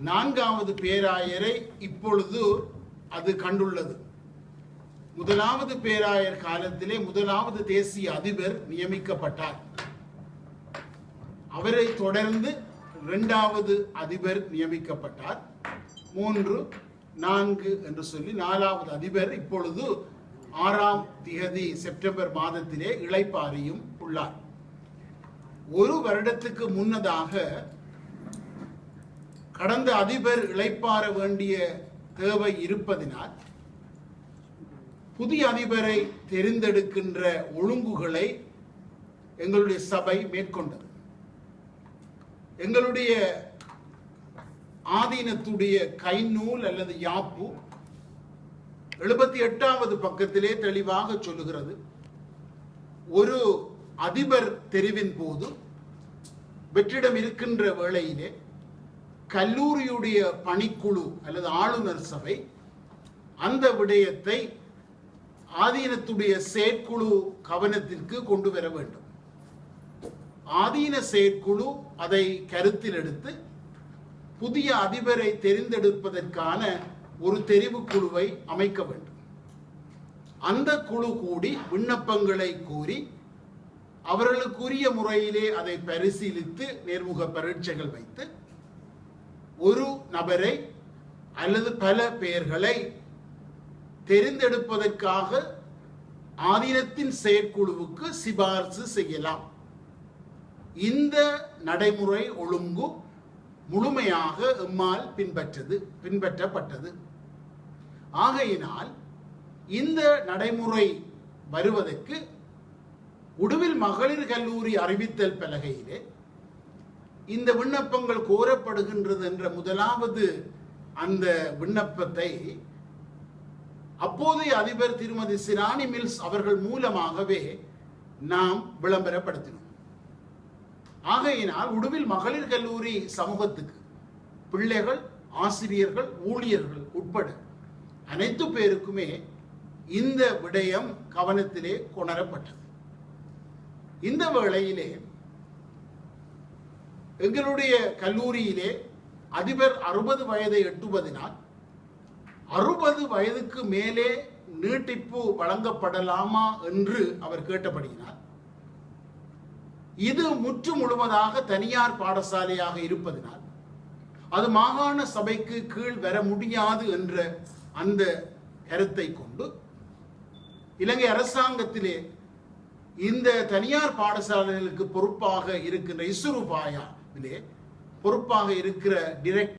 நான்காவது பேராயரை இப்பொழுது அது கண்டுள்ளது. முதலாவது பேராயர் காலத்திலே முதலாவது தேசிய அதிபர் நியமிக்கப்பட்டார். அவரை தொடர்ந்து இரண்டாவது அதிபர் நியமிக்கப்பட்டார். மூன்று நான்கு என்று சொல்லி நாலாவது அதிபர் இப்பொழுது ஆறாம் திகதி செப்டம்பர் மாதத்திலே இழைப்பாரியும் உள்ளார். ஒரு வருடத்துக்கு முன்னதாக கடந்த அதிபர் இளைப்பாற வேண்டிய தேவை இருப்பதினால் புதிய அதிபரை தெரிந்தெடுக்கின்ற ஒழுங்குகளை எங்களுடைய சபை மேற்கொண்டது. எங்களுடைய ஆதீனத்துடைய கைநூல் அல்லது யாப்பு எழுபத்தி எட்டாவது பக்கத்திலே தெளிவாக சொல்லுகிறது. ஒரு அதிபர் தெரிவின் போது வெற்றிடம் இருக்கின்ற வேளையிலே கல்லூரியுடைய பணிக்குழு அல்லது ஆளுநர் சபை அந்த விடயத்தை ஆதீனத்துடைய செயற்குழு கவனத்திற்கு கொண்டு வர வேண்டும். ஆதீன செயற்குழு அதை கருத்தில் எடுத்து புதிய அதிபரை தெரிந்தெடுப்பதற்கான ஒரு தெரிவு குழுவை அமைக்க வேண்டும். அந்த குழு கூடி விண்ணப்பங்களை கூறி அவர்களுக்குரிய முறையிலே அதை பரிசீலித்து நேர்முக பரீட்சைகள் வைத்து நபரை அல்லது பல பெயர்களை தெரிந்தெடுப்பதற்காக ஆதீனத்தின் செயற்குழுவுக்கு சிபார்சு செய்யலாம். இந்த நடைமுறை ஒழுங்கு முழுமையாக எம்மால் பின்பற்றது பின்பற்றப்பட்டது. ஆகையினால் இந்த நடைமுறை வருவதற்கு உடுவில் மகளிர் கல்லூரி அறிவித்தல் பலகையிலே இந்த விண்ணப்பங்கள் கோரப்படுகின்றது என்ற முதலாவது அந்த விண்ணப்பத்தை அப்போதைய அதிபர் திருமதி சிராணி மில்ஸ் அவர்கள் மூலமாகவே நாம் விளம்பரப்படுத்தினோம். ஆகையினால் உடுவில் மகளிர் கல்லூரி சமூகத்துக்கு பிள்ளைகள் ஆசிரியர்கள் ஊழியர்கள் உட்பட அனைத்து பேருக்குமே இந்த விடயம் கவனத்திலே கொணரப்பட்டது. இந்த வேளையிலே எங்களுடைய கல்லூரியிலே அதிபர் அறுபது வயதை எட்டுவதனால் அறுபது வயதுக்கு மேலே நீட்டிப்பு வழங்கப்படலாமா என்று அவர் கேட்டபடியினார் இது முற்று முழுவதாக தனியார் பாடசாலையாக இருப்பதனால் அது மாகாண சபைக்கு கீழ் வர முடியாது என்ற அந்த கருத்தை கொண்டு இலங்கை அரசாங்கத்திலே இந்த தனியார் பாடசாலைகளுக்கு பொறுப்பாக இருக்கின்ற இசுருபாயா பொறுப்பாக இருக்கிற டிரெக்டர்